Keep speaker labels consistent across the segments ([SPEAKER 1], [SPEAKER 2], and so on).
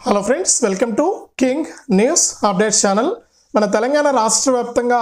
[SPEAKER 1] Hello friends welcome to king news updates channel మన తెలంగాణ రాష్ట్ర వ్యాప్తంగా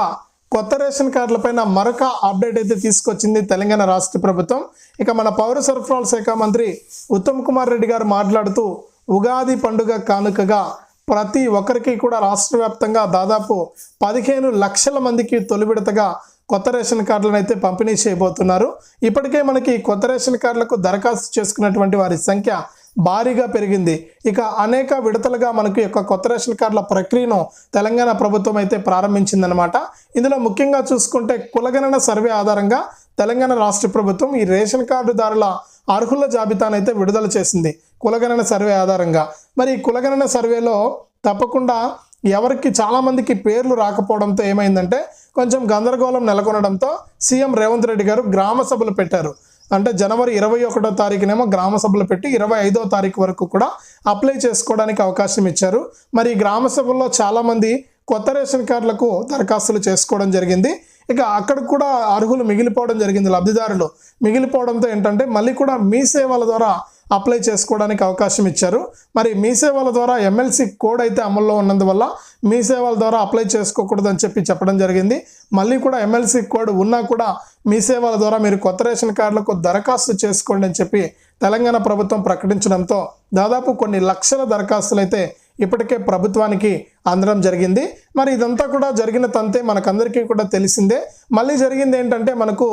[SPEAKER 1] కొత్త రేషన్ కార్డులపైన మరొక అప్డేట్ అయితే తీసుకొచ్చింది తెలంగాణ రాష్ట్ర ప్రభుత్వం. ఇక మన పౌర సరఫరాల శాఖ మంత్రి ఉత్తమ్ కుమార్ రెడ్డి గారు మాట్లాడుతూ ఉగాది పండుగ కానుకగా ప్రతి ఒక్కరికి కూడా రాష్ట్ర వ్యాప్తంగా దాదాపు పదిహేను లక్షల మందికి తొలి విడతగా కొత్త రేషన్ కార్డులను అయితే పంపిణీ చేయబోతున్నారు. ఇప్పటికే మనకి కొత్త రేషన్ కార్డులకు దరఖాస్తు చేసుకున్నటువంటి వారి సంఖ్య భారీగా పెరిగింది. ఇక అనేక విడతలుగా మనకు యొక్క కొత్త రేషన్ కార్డుల ప్రక్రియను తెలంగాణ ప్రభుత్వం అయితే ప్రారంభించిందనమాట ఇందులో ముఖ్యంగా చూసుకుంటే కులగణన సర్వే ఆధారంగా తెలంగాణ రాష్ట్ర ప్రభుత్వం ఈ రేషన్ కార్డుదారుల అర్హుల జాబితానైతే విడుదల చేసింది కులగణన సర్వే ఆధారంగా. మరి ఈ కులగణన సర్వేలో తప్పకుండా ఎవరికి చాలామందికి పేర్లు రాకపోవడంతో ఏమైందంటే కొంచెం గందరగోళం నెలకొనడంతో సీఎం రేవంత్ రెడ్డి గారు గ్రామ సభలు పెట్టారు. అంటే జనవరి ఇరవై ఒకటో తారీఖునేమో గ్రామ సభలు పెట్టి ఇరవై ఐదో తారీఖు వరకు కూడా అప్లై చేసుకోవడానికి అవకాశం ఇచ్చారు. మరి ఈ గ్రామ సభల్లో చాలామంది కొత్త రేషన్ కార్డులకు దరఖాస్తులు చేసుకోవడం జరిగింది. ఇక అక్కడ కూడా అర్హులు మిగిలిపోవడం జరిగింది. లబ్ధిదారులు మిగిలిపోవడంతో ఏంటంటే మళ్ళీ కూడా మీ సేవల ద్వారా అప్లై చేసుకోవడానికి అవకాశం ఇచ్చారు. మరి మీ సేవల ద్వారా ఎమ్మెల్సీ కోడ్ అయితే అమల్లో ఉన్నందువల్ల మీ సేవల ద్వారా అప్లై చేసుకోకూడదని చెప్పి చెప్పడం జరిగింది. మళ్ళీ కూడా ఎమ్మెల్సీ కోడ్ ఉన్నా కూడా మీ సేవల ద్వారా మీరు కొత్త రేషన్ కార్డులకు దరఖాస్తు చేసుకోండి అని చెప్పి తెలంగాణ ప్రభుత్వం ప్రకటించడంతో దాదాపు కొన్ని లక్షల దరఖాస్తులు అయితే ఇప్పటికే ప్రభుత్వానికి అందడం జరిగింది. మరి ఇదంతా కూడా జరిగిన తంతే మనకందరికీ కూడా తెలిసిందే. మళ్ళీ జరిగింది ఏంటంటే మనకు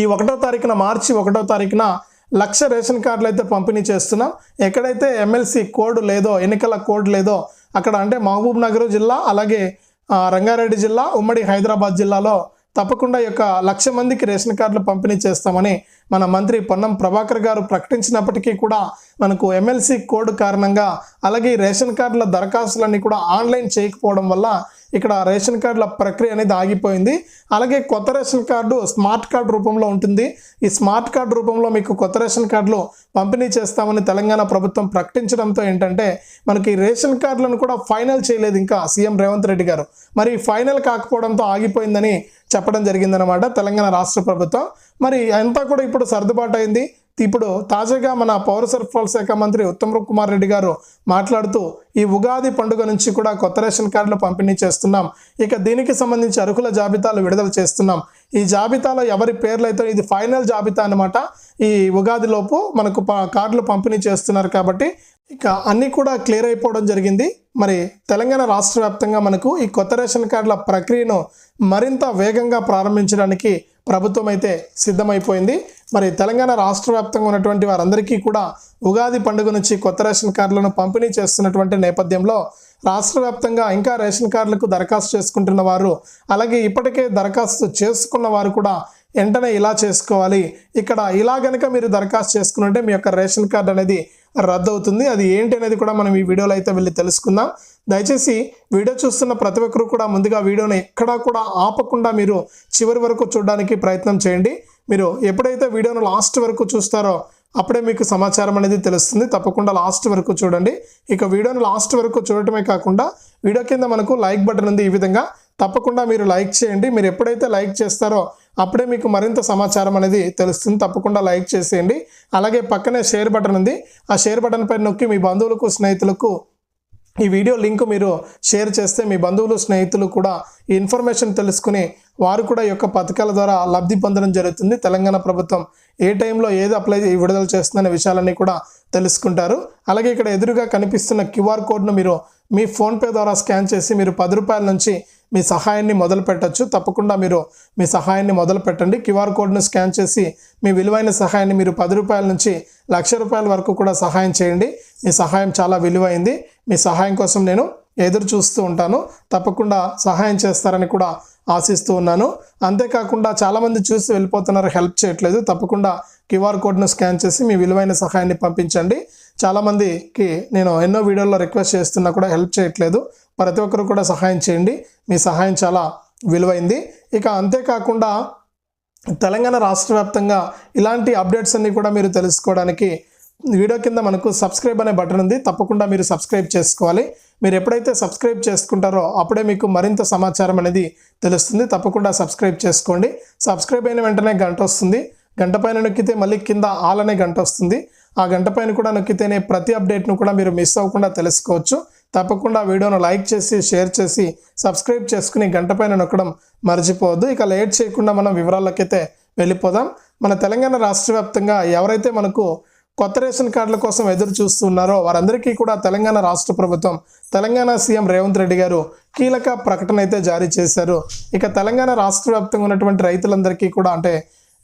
[SPEAKER 1] ఈ ఒకటో తారీఖున మార్చి ఒకటో తారీఖున లక్ష రేషన్ కార్డులు అయితే పంపిణీ చేస్తున్నాం. ఎక్కడైతే ఎమ్మెల్సీ కోడ్ లేదో ఎన్నికల కోడ్ లేదో అక్కడ అంటే మహబూబ్ నగర్ జిల్లా అలాగే రంగారెడ్డి జిల్లా ఉమ్మడి హైదరాబాద్ జిల్లాలో తప్పకుండా యొక్క లక్ష మందికి రేషన్ కార్డులు పంపిణీ చేస్తామని మన మంత్రి పొన్నం ప్రభాకర్ గారు ప్రకటించినప్పటికీ కూడా మనకు ఎమ్మెల్సీ కోడ్ కారణంగా అలాగే రేషన్ కార్డుల దరఖాస్తులన్నీ కూడా ఆన్లైన్ చేయకపోవడం వల్ల ఇక్కడ రేషన్ కార్డుల ప్రక్రియ అనేది ఆగిపోయింది. అలాగే కొత్త రేషన్ కార్డు స్మార్ట్ కార్డు రూపంలో ఉంటుంది. ఈ స్మార్ట్ కార్డు రూపంలో మీకు కొత్త రేషన్ కార్డులు పంపిణీ చేస్తామని తెలంగాణ ప్రభుత్వం ప్రకటించడంతో ఏంటంటే మనకి రేషన్ కార్డులను కూడా ఫైనల్ చేయలేదు ఇంకా సీఎం రేవంత్ రెడ్డి గారు. మరి ఫైనల్ కాకపోవడంతో ఆగిపోయిందని చెప్పడం జరిగిందనమాట తెలంగాణ రాష్ట్ర ప్రభుత్వం. మరి అంతా కూడా ఇప్పుడు సర్దుబాటు అయింది. ఇప్పుడు తాజాగా మన పౌర సరఫరాల శాఖ మంత్రి ఉత్తమ్ కుమార్ రెడ్డి గారు మాట్లాడుతూ ఈ ఉగాది పండుగ నుంచి కూడా కొత్త రేషన్ కార్డులు పంపిణీ చేస్తున్నాం. ఇక దీనికి సంబంధించి అర్హుల జాబితాలు విడుదల చేస్తున్నాం. ఈ జాబితాలో ఎవరి పేర్లు అయితే ఇది ఫైనల్ జాబితా అన్నమాట. ఈ ఉగాదిలోపు మనకు కార్డులు పంపిణీ చేస్తున్నారు కాబట్టి ఇక అన్నీ కూడా క్లియర్ అయిపోవడం జరిగింది. మరి తెలంగాణ రాష్ట్ర వ్యాప్తంగా మనకు ఈ కొత్త రేషన్ కార్డుల ప్రక్రియను మరింత వేగంగా ప్రారంభించడానికి ప్రభుత్వం అయితే సిద్ధమైపోయింది. మరి తెలంగాణ రాష్ట్ర వ్యాప్తంగా ఉన్నటువంటి వారందరికీ కూడా ఉగాది పండుగ నుంచి కొత్త రేషన్ కార్డులను పంపిణీ చేస్తున్నటువంటి నేపథ్యంలో రాష్ట్ర వ్యాప్తంగా ఇంకా రేషన్ కార్డులకు దరఖాస్తు చేసుకుంటున్న వారు అలాగే ఇప్పటికే దరఖాస్తు చేసుకున్న వారు కూడా వెంటనే ఇలా చేసుకోవాలి. ఇక్కడ ఇలా గనక మీరు దరఖాస్తు చేసుకున్నట్టే మీ యొక్క రేషన్ కార్డు అనేది రద్దు అవుతుంది అది ఏంటి అనేది కూడా మనం ఈ వీడియోలో అయితే వెళ్ళి తెలుసుకుందాం. దయచేసి వీడియో చూస్తున్న ప్రతి ఒక్కరు కూడా ముందుగా వీడియోని ఎక్కడా కూడా ఆపకుండా మీరు చివరి వరకు చూడడానికి ప్రయత్నం చేయండి. మీరు ఎప్పుడైతే వీడియోను లాస్ట్ వరకు చూస్తారో అప్పుడే మీకు సమాచారం అనేది తెలుస్తుంది. తప్పకుండా లాస్ట్ వరకు చూడండి. ఇక వీడియోను లాస్ట్ వరకు చూడటమే కాకుండా వీడియో కింద మనకు లైక్ బటన్ ఉంది ఈ విధంగా. తప్పకుండా మీరు లైక్ చేయండి. మీరు ఎప్పుడైతే లైక్ చేస్తారో అప్పుడే మీకు మరింత సమాచారం అనేది తెలుస్తుంది. తప్పకుండా లైక్ చేసేయండి. అలాగే పక్కనే షేర్ బటన్ ఉంది. ఆ షేర్ బటన్ పైన నొక్కి మీ బంధువులకు స్నేహితులకు ఈ వీడియో లింక్ మీరు షేర్ చేస్తే మీ బంధువులు స్నేహితులు కూడా ఈ ఇన్ఫర్మేషన్ తెలుసుకుని వారు కూడా ఈ యొక్క పథకాల ద్వారా లబ్ధి పొందడం జరుగుతుంది. తెలంగాణ ప్రభుత్వం ఏ టైంలో ఏది అప్లై విడుదల చేస్తుందనే విషయాలన్నీ కూడా తెలుసుకుంటారు. అలాగే ఇక్కడ ఎదురుగా కనిపిస్తున్న క్యూఆర్ కోడ్ను మీరు మీ ఫోన్పే ద్వారా స్కాన్ చేసి మీరు పది రూపాయల నుంచి మీ సహాయాన్ని మొదలు పెట్టచ్చు. తప్పకుండా మీరు మీ సహాయాన్ని మొదలు పెట్టండి. క్యూఆర్ కోడ్ను స్కాన్ చేసి మీ విలువైన సహాయాన్ని మీరు పది రూపాయల నుంచి లక్ష రూపాయల వరకు కూడా సహాయం చేయండి. మీ సహాయం చాలా విలువైంది. మీ సహాయం కోసం నేను ఎదురు చూస్తూ ఉంటాను. తప్పకుండా సహాయం చేస్తారని కూడా ఆశిస్తూ ఉన్నాను. అంతేకాకుండా చాలామంది చూసి వెళ్ళిపోతున్నారు హెల్ప్ చేయట్లేదు. తప్పకుండా క్యూఆర్ కోడ్ను స్కాన్ చేసి మీ విలువైన సహాయాన్ని పంపించండి. చాలామందికి నేను ఎన్నో వీడియోల్లో రిక్వెస్ట్ చేస్తున్నా కూడా హెల్ప్ చేయట్లేదు. ప్రతి ఒక్కరు కూడా సహాయం చేయండి. మీ సహాయం చాలా విలువైంది. ఇక అంతేకాకుండా తెలంగాణ రాష్ట్ర వ్యాప్తంగా ఇలాంటి అప్డేట్స్ అన్నీ కూడా మీరు తెలుసుకోవడానికి వీడియో కింద మనకు సబ్స్క్రైబ్ అనే బటన్ ఉంది. తప్పకుండా మీరు సబ్స్క్రైబ్ చేసుకోవాలి. మీరు ఎప్పుడైతే సబ్స్క్రైబ్ చేసుకుంటారో అప్పుడే మీకు మరింత సమాచారం అనేది తెలుస్తుంది. తప్పకుండా సబ్స్క్రైబ్ చేసుకోండి. సబ్స్క్రైబ్ అయిన వెంటనే గంట వస్తుంది. గంట పైన నొక్కితే మళ్ళీ కింద ఆల్ అనే గంట వస్తుంది. ఆ గంట పైన కూడా నొక్కితేనే ప్రతి అప్డేట్ను కూడా మీరు మిస్ అవ్వకుండా తెలుసుకోవచ్చు. తప్పకుండా వీడియోను లైక్ చేసి షేర్ చేసి సబ్స్క్రైబ్ చేసుకుని గంట పైన నొక్కడం మర్చిపోవద్దు. ఇక లేట్ చేయకుండా మనం వివరాలకైతే వెళ్ళిపోదాం. మన తెలంగాణ రాష్ట్ర వ్యాప్తంగా ఎవరైతే మనకు కొత్త రేషన్ కార్డుల కోసం ఎదురు చూస్తున్నారో వారందరికీ కూడా తెలంగాణ రాష్ట్ర ప్రభుత్వం తెలంగాణ సీఎం రేవంత్ రెడ్డి గారు కీలక ప్రకటన అయితే జారీ చేశారు. ఇక తెలంగాణ రాష్ట్ర వ్యాప్తంగా ఉన్నటువంటి రైతులందరికీ కూడా అంటే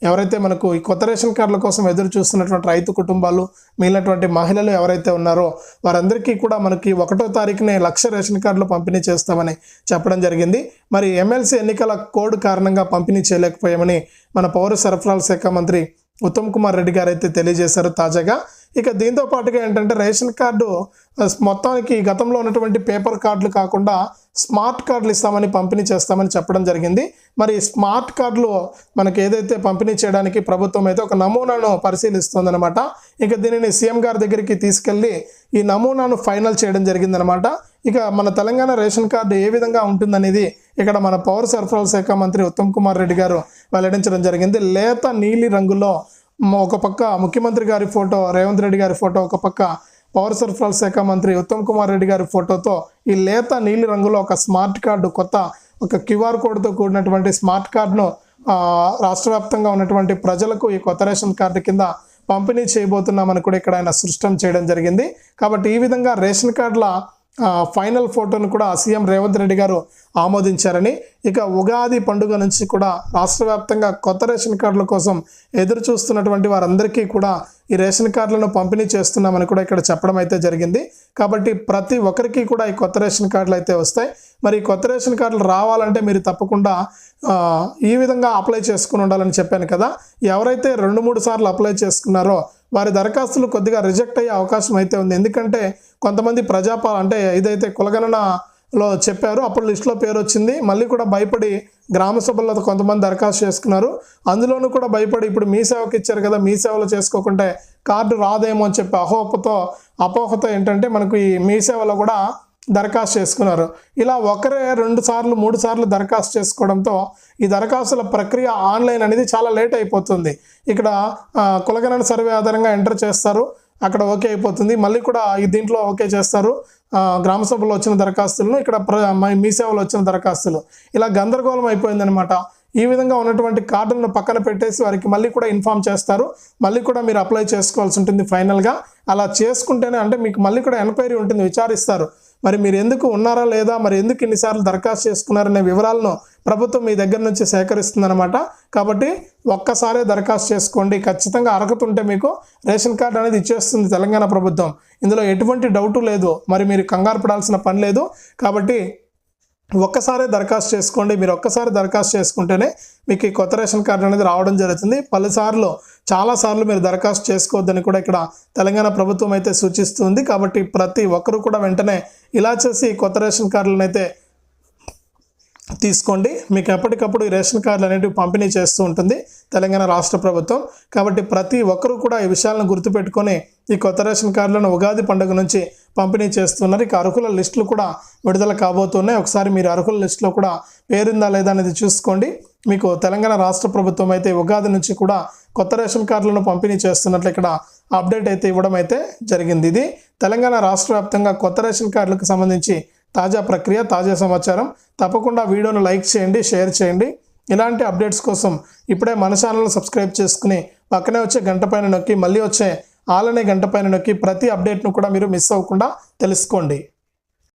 [SPEAKER 1] ఎవరైతే మనకు ఈ కొత్త రేషన్ కార్డుల కోసం ఎదురు చూస్తున్నటువంటి రైతు కుటుంబాలు మిగిలినటువంటి మహిళలు ఎవరైతే ఉన్నారో వారందరికీ కూడా మనకి ఒకటో తారీఖునే లక్ష రేషన్ కార్డులు పంపిణీ చేస్తామని చెప్పడం జరిగింది. మరి ఎమ్మెల్సీ ఎన్నికల కోడ్ కారణంగా పంపిణీ చేయలేకపోయామని మన పౌర సరఫరాల శాఖ మంత్రి ఉత్తమ్ కుమార్ రెడ్డి గారు అయితే తెలియజేశారు తాజాగా. ఇక దీంతో పాటుగా ఏంటంటే రేషన్ కార్డు మొత్తానికి గతంలో ఉన్నటువంటి పేపర్ కార్డులు కాకుండా స్మార్ట్ కార్డులు ఇస్తామని పంపిణీ చేస్తామని చెప్పడం జరిగింది. మరి స్మార్ట్ కార్డులు మనకి ఏదైతే పంపిణీ చేయడానికి ప్రభుత్వం అయితే ఒక నమూనాను పరిశీలిస్తుందన్నమాట. ఇక దీనిని సీఎం గారి దగ్గరికి తీసుకెళ్ళి ఈ నమూనాను ఫైనల్ చేయడం జరిగిందనమాట ఇక మన తెలంగాణ రేషన్ కార్డు ఏ విధంగా ఉంటుందనేది ఇక్కడ మన పౌర సరఫరాల శాఖ మంత్రి ఉత్తమ్ కుమార్ రెడ్డి గారు వెల్లడించడం జరిగింది. లేత నీలి రంగులో ఒక పక్క ముఖ్యమంత్రి గారి ఫోటో రేవంత్ రెడ్డి గారి ఫోటో ఒక పక్క పౌర సరఫరాల శాఖ మంత్రి ఉత్తమ్ కుమార్ రెడ్డి గారి ఫోటోతో ఈ లేత నీలి రంగులో ఒక స్మార్ట్ కార్డు కొత్త ఒక క్యూఆర్ కోడ్తో కూడినటువంటి స్మార్ట్ కార్డును రాష్ట్ర వ్యాప్తంగా ఉన్నటువంటి ప్రజలకు ఈ కొత్త రేషన్ కార్డు కింద పంపిణీ చేయబోతున్నామని కూడా ఇక్కడ ఆయన సృష్టం చేయడం జరిగింది. కాబట్టి ఈ విధంగా రేషన్ కార్డుల ఫైనల్ ఫోటోను కూడా సీఎం రేవంత్ రెడ్డి గారు ఆమోదించారని. ఇక ఉగాది పండుగ నుంచి కూడా రాష్ట్ర వ్యాప్తంగా కొత్త రేషన్ కార్డుల కోసం ఎదురు చూస్తున్నటువంటి వారందరికీ కూడా ఈ రేషన్ కార్డులను పంపిణీ చేస్తున్నామని కూడా ఇక్కడ చెప్పడం అయితే జరిగింది. కాబట్టి ప్రతి ఒక్కరికి కూడా ఈ కొత్త రేషన్ కార్డులు అయితే వస్తాయి. మరి ఈ కొత్త రేషన్ కార్డులు రావాలంటే మీరు తప్పకుండా ఈ విధంగా అప్లై చేసుకుని ఉండాలని చెప్పాను కదా. ఎవరైతే రెండు మూడు సార్లు అప్లై చేసుకున్నారో వారి దరఖాస్తులు కొద్దిగా రిజెక్ట్ అయ్యే అవకాశం అయితే ఉంది. ఎందుకంటే కొంతమంది ప్రజాపాల అంటే ఇదైతే కులగణనలో చెప్పారు అప్పుడు లిస్టులో పేరు వచ్చింది. మళ్ళీ కూడా భయపడి గ్రామ సభల్లో కొంతమంది దరఖాస్తు చేసుకున్నారు. అందులోనూ కూడా భయపడి ఇప్పుడు మీ సేవకి ఇచ్చారు కదా మీ సేవలో చేసుకోకుంటే కార్డు రాదేమో అని చెప్పి అహోపతో అపోహతో ఏంటంటే మనకు ఈ మీ సేవలో కూడా దరఖాస్తు చేసుకున్నారు. ఇలా ఒకరే రెండు సార్లు మూడు సార్లు దరఖాస్తు చేసుకోవడంతో ఈ దరఖాస్తుల ప్రక్రియ ఆన్లైన్ అనేది చాలా లేట్ అయిపోతుంది. ఇక్కడ ఆ, కులగణన సర్వే ఆధారంగా ఎంటర్ చేస్తారు. అక్కడ ఓకే అయిపోతుంది. మళ్ళీ కూడా ఈ దీంట్లో ఓకే చేస్తారు. గ్రామ సభలో వచ్చిన దరఖాస్తులను ఇక్కడ ప్ర మీ సేవలో వచ్చిన దరఖాస్తులు. ఇలా గందరగోళం అయిపోయిందనమాట ఈ విధంగా ఉన్నటువంటి కార్డులను పక్కన పెట్టేసి వారికి మళ్ళీ కూడా ఇన్ఫామ్ చేస్తారు. మళ్ళీ కూడా మీరు అప్లై చేసుకోవాల్సి ఉంటుంది ఫైనల్గా. అలా చేసుకుంటేనే అంటే మీకు మళ్ళీ కూడా ఎంక్వైరీ ఉంటుంది విచారిస్తారు. మరి మీరు ఎందుకు ఉన్నారా లేదా మరి ఎందుకు ఇన్నిసార్లు దరఖాస్తు చేసుకున్నారనే వివరాలను ప్రభుత్వం మీ దగ్గర నుంచి సేకరిస్తుందన్నమాట. కాబట్టి ఒక్కసారే దరఖాస్తు చేసుకోండి. ఖచ్చితంగా అరకుతుంటే ఉంటే మీకు రేషన్ కార్డు అనేది ఇచ్చేస్తుంది తెలంగాణ ప్రభుత్వం. ఇందులో ఎటువంటి డౌటు లేదు. మరి మీరు కంగారు పడాల్సిన పని లేదు. కాబట్టి ఒక్కసారే దరఖాస్తు చేసుకోండి. మీరు ఒక్కసారి దరఖాస్తు చేసుకుంటేనే మీకు ఈ కొత్త రేషన్ కార్డు అనేది రావడం జరుగుతుంది. పలుసార్లు చాలాసార్లు మీరు దరఖాస్తు చేసుకోవద్దని కూడా ఇక్కడ తెలంగాణ ప్రభుత్వం అయితే సూచిస్తుంది. కాబట్టి ప్రతి ఒక్కరు కూడా వెంటనే ఇలా చేసి కొత్త రేషన్ కార్డులను అయితే తీసుకోండి. మీకు ఎప్పటికప్పుడు ఈ రేషన్ కార్డులు అనేటివి పంపిణీ చేస్తూ ఉంటుంది తెలంగాణ రాష్ట్ర ప్రభుత్వం. కాబట్టి ప్రతి ఒక్కరూ కూడా ఈ విషయాలను గుర్తుపెట్టుకొని ఈ కొత్త రేషన్ కార్డులను ఉగాది పండుగ నుంచి పంపిణీ చేస్తున్నారు. ఇక అర్హుల లిస్టులు కూడా విడుదల కాబోతున్నాయి. ఒకసారి మీరు అర్హుల లిస్టులో కూడా పేరుందా లేదా అనేది చూసుకోండి. మీకు తెలంగాణ రాష్ట్ర ప్రభుత్వం అయితే ఉగాది నుంచి కూడా కొత్త రేషన్ కార్డులను పంపిణీ చేస్తున్నట్లు ఇక్కడ అప్డేట్ అయితే ఇవ్వడం అయితే జరిగింది. ఇది తెలంగాణ రాష్ట్ర వ్యాప్తంగా కొత్త రేషన్ కార్డులకు సంబంధించి తాజా ప్రక్రియ తాజా సమాచారం. తప్పకుండా వీడియోను లైక్ చేయండి షేర్ చేయండి. ఇలాంటి అప్డేట్స్ కోసం ఇప్పుడే మన ఛానల్ను సబ్స్క్రైబ్ చేసుకుని పక్కనే వచ్చే గంట పైన నొక్కి మళ్ళీ వచ్చే ఆలనే గంట పైన నొక్కి ప్రతి అప్డేట్ను కూడా మీరు మిస్ అవ్వకుండా తెలుసుకోండి.